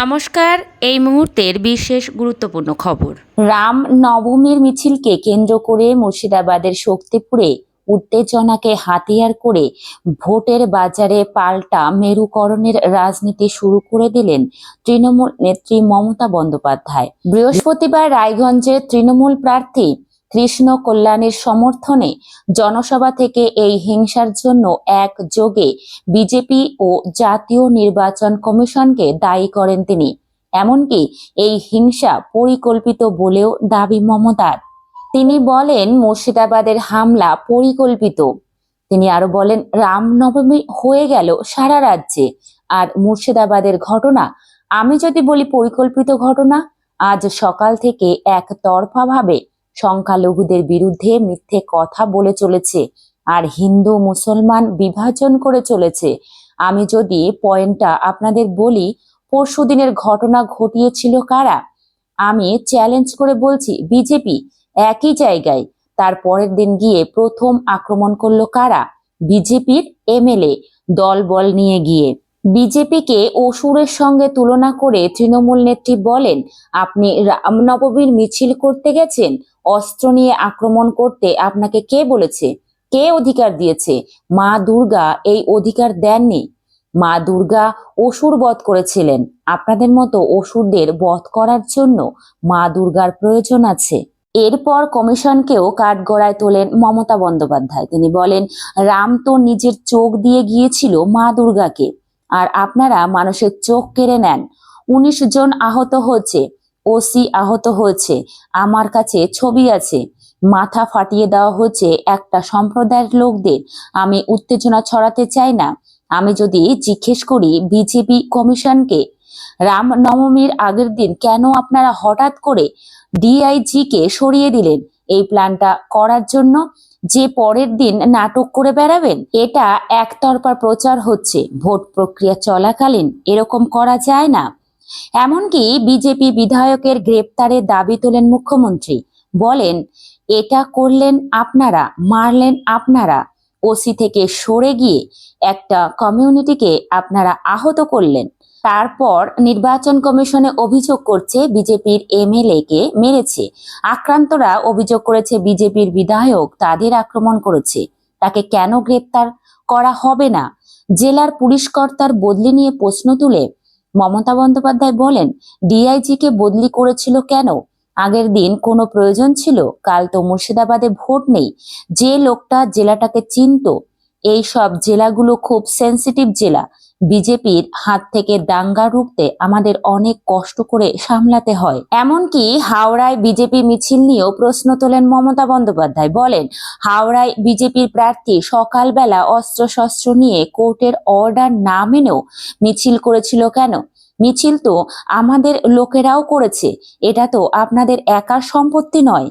নমস্কার, এই মুহূর্তের বিশেষ গুরুত্বপূর্ণ খবর। রাম নবমীর মিছিলকে কেন্দ্র করে মুর্শিদাবাদের শক্তিপুরে উত্তেজনাকে হাতিয়ার করে ভোটের বাজারে পাল্টা মেরুকরণের রাজনীতি শুরু করে দিলেন তৃণমূল নেত্রী মমতা বন্দ্যোপাধ্যায়। বৃহস্পতিবার রায়গঞ্জের তৃণমূল প্রার্থী কৃষ্ণ কল্যাণের সমর্থনে জনসভা থেকে এই হিংসার জন্য একযোগে বিজেপি ও জাতীয় নির্বাচন কমিশনকে দায়ী করেন তিনি। এমনকি এই হিংসা পরিকল্পিত বলেও দাবি মমতার। তিনি বলেন, মুর্শিদাবাদের হামলা পরিকল্পিত। তিনি আরও বলেন, রামনবমী হয়ে গেল সারা রাজ্যে। আর মুর্শিদাবাদের ঘটনা, আমি যদি বলি পরিকল্পিত ঘটনা, আজ সকাল থেকে একতরফাভাবে সংখ্যালঘুদের বিরুদ্ধে মিথ্যে কথা বলে চলেছে আর হিন্দু মুসলমান বিভাজন করে চলেছে। আমি যদি পয়েন্টটা আপনাদের বলি, পরশুদিনের ঘটনা ঘটিয়েছিল কারা? আমি চ্যালেঞ্জ করে বলছি, বিজেপি একই জায়গায়। তার পরের দিন গিয়ে প্রথম আক্রমণ করল কারা? বিজেপির এমএলএ দলবল নিয়ে গিয়ে। বিজেপিকে অসুরের সঙ্গে তুলনা করে তৃণমূল নেত্রী বলেন, আপনি রামনবমীর মিছিল করতে গেছেন, অস্ত্র নিয়ে আক্রমণ করতে আপনাকে কে বলেছে? কে অধিকার দিয়েছে? মা দুর্গা এই অধিকার দেননি। মা দুর্গা অসুর বধ করেছিলেন। আপনাদের মতো অসুরদের বধ করার জন্য মা দুর্গার প্রয়োজন আছে। এরপর কমিশনকেও কাঠগড়ায় তোলেন মমতা বন্দ্যোপাধ্যায়। তিনি বলেন, রাম তো নিজের চোখ দিয়ে গিয়েছিল মা দুর্গাকে। আর আপনারা মানুষের চোখ কেড়ে নেন। উনিশ জন আহত হয়েছে, ওসি আহত হয়েছে, আমার কাছে ছবি আছে। মাথা ফাটিয়ে দেওয়া হয়েছে একটা সম্প্রদায়ের লোকদের। আমি উত্তেজনা ছড়াতে চাই না। আমি যদি জিজ্ঞেস করি বিজেপি কমিশনকে রাম নবমীর আগের দিন কেন আপনারা হঠাৎ করে ডিআইজি কে সরিয়ে দিলেন? এই প্ল্যানটা করার জন্য যে পরের দিন নাটক করে বেড়াবেন, এটা একতরফা প্রচার হচ্ছে। ভোট প্রক্রিয়া চলাকালীন এরকম করা যায় না। এমনকি বিজেপি বিধায়কের গ্রেপ্তারের দাবি তোলেন মুখ্যমন্ত্রী। বলেন, এটা করলেন আপনারা, মারলেন আপনারা। ওসি থেকে সরে গিয়ে একটা কমিউনিটিকে আপনারা আহত করলেন। তারপর নির্বাচন কমিশনে অভিযোগ করছে বিজেপির এমএলএ কে মেরেছে। আক্রান্তরা অভিযোগ করেছে বিজেপির বিধায়ক তাদের আক্রমণ করেছে। তাকে কেন গ্রেপ্তার করা হবে না? জেলার পুলিশ কর্তার বদলি নিয়ে প্রশ্ন তুলে মমতা বন্দ্যোপাধ্যায় বলেন ডিআইজি কে বদলি করেছিল কেন? আগের দিন কোনো প্রয়োজন ছিল? কাল তো মুর্শিদাবাদে ভোট নেই। যে লোকটা জেলাটাকে চিনতো এই সব জেলাগুলো খুব সেন্সিটিভ জেলা। বিজেপির হাত থেকে দাঙ্গা রুখতে আমাদের অনেক কষ্ট করে সামলাতে হয়। এমনকি হাওড়ায় বিজেপি মিছিল নিয়েও প্রশ্ন তোলেন মমতা বন্দ্যোপাধ্যায়। বলেন, হাওড়ায় বিজেপির প্রার্থী সকালবেলা অস্ত্রশস্ত্র নিয়ে কোর্টের অর্ডার না মেনেও মিছিল করেছিল কেন? মিছিল তো আমাদের লোকেরাও করেছে। এটা তো আপনাদের একার সম্পত্তি নয়।